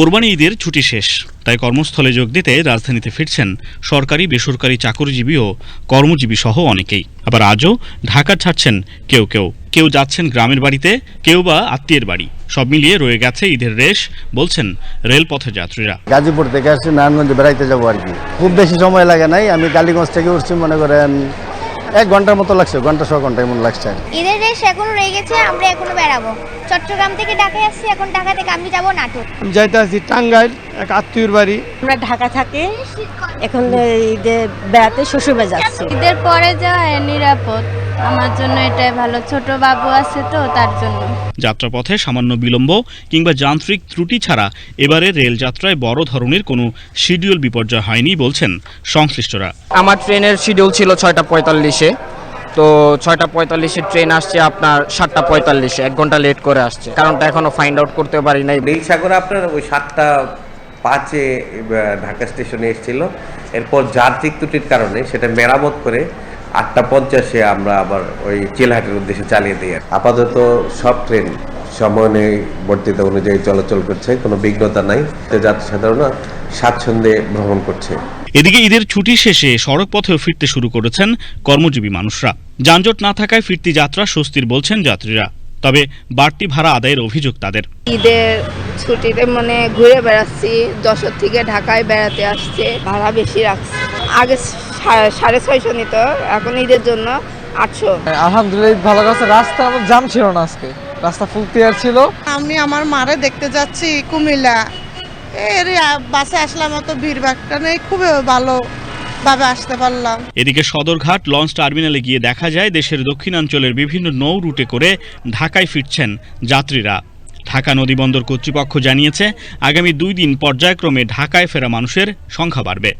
কোরবানি ঈদের ছুটি শেষ। তাই কর্মস্থলে যোগ দিতে রাজধানীতে ফিরছেন সরকারি বেসরকারি চাকরিজীবী ও কর্মজীবী সহ অনেকেই। আবার আজও ঢাকা ছাড়ছেন কেউ কেউ। কেউ যাচ্ছেন গ্রামের বাড়িতে কেউ বা আত্মীয়ের বাড়ি। সব মিলিয়ে রয়ে গেছে ঈদের রেশ বলছেন রেলপথের যাত্রীরা গাজীপুর থেকে আসছি নারায়ণগঞ্জে বেড়াইতে যাব আর কি। খুব বেশি সময় লাগে নাই আমি কালীগঞ্জ থেকে উঠছি মনে করেন এক ঘণ্টার মতো লাগছে ঘণ্টা ছ ঘণ্টা এমন লাগছে। আর ঈদের রেশ এখনও রয়ে গেছে আমরা এখনও বেড়াবো। চট্টগ্রাম থেকে ঢাকায় আসছি এখন ঢাকা থেকে আমি যাব নাটক আমি যাইতে আছি টাঙ্গাইল এক আত্মীয়র বাড়ি। আমরা ঢাকা থাকি এখন ঈদে বেড়াতে শ্বশুরবাড়ি যাচ্ছি। ঈদের পরে যাওয়া নিরাপদ। আমার জন্য এটাই ভালো। ছোট বাবু আছে তো তার জন্য। যাত্রাপথে সামান্য বিলম্ব কিংবা যান্ত্রিক ত্রুটি ছাড়া এবারে রেলযাত্রায় বড় ধরনের কোনো শিডিউল বিপর্যয় হয়নি বলছেন সংশ্লিষ্টরা। আমার ট্রেনের শিডিউল ছিল ছয়টা পঁয়তাল্লিশে। তো ছয়টা পঁয়তাল্লিশে ট্রেন আসছে, আপনার সাতটা পঁয়তাল্লিশে, এক ঘণ্টা লেট করে আসছে। কারণটা এখনও ফাইন্ড আউট করতে পারি নাই। সাগর আপনার ওই সাতটা পাঁচে ঢাকা স্টেশনে এসেছিল। এরপর যান্ত্রিক ত্রুটির কারণে সেটা মেরামত করে আটটা পঞ্চাশে আমরা আবার ওই চিলহাটের উদ্দেশ্যে চালিয়ে দিই আপাতত সব ট্রেন সময় বর্তিতা অনুযায়ী চলাচল করছে, কোনো বিঘ্নতা নাই। যাত্রী সাধারণ স্বাচ্ছন্দ্যে ভ্রমণ করছে। এদিকে ঈদের ছুটি শেষে সড়ক পথেও ফিরতে শুরু করেছেন কর্মজীবী মানুষরা। যানজট না থাকায় ফিরতি যাত্রা স্বস্তির বলছেন যাত্রীরা। তবে বাড়তি ভাড়া আদায়ের অভিযোগ তাদের। ঈদের ছুটিতে মানে ঘুরে বেড়াচ্ছি যশোর থেকে ঢাকায় বেড়াতে আসছে ভাড়া বেশি রাখছে। আগে সাড়ে ছয়শো নিত এখন ঈদের জন্য আটশো। আলহামদুলিল্লাহ ঈদ ভালো গেছে রাস্তা আমার জাম ছিল না আজকে। রাস্তা ফুল ক্লিয়ার ছিল। আমি আমার মারে দেখতে যাচ্ছি কুমিল্লা। এর বাসে আসলাম অত ভিড় ভাট্টা নেই, খুবই ভালো ভাবে আসতে পারলাম। এদিকে সদরঘাট লঞ্চ টার্মিনালে গিয়ে দেখা যায়, দেশের দক্ষিণাঞ্চলের বিভিন্ন নৌ রুটে করে ঢাকায় ফিরছেন যাত্রীরা। ঢাকা নদীবন্দর কর্তৃপক্ষ জানিয়েছে, আগামী দুই দিন পর্যায়ক্রমে ঢাকায় ফেরা মানুষের সংখ্যা বাড়বে।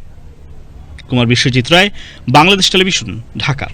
কুমার বিশ্বজিৎ রায়, বাংলাদেশ টেলিভিশন, ঢাকা।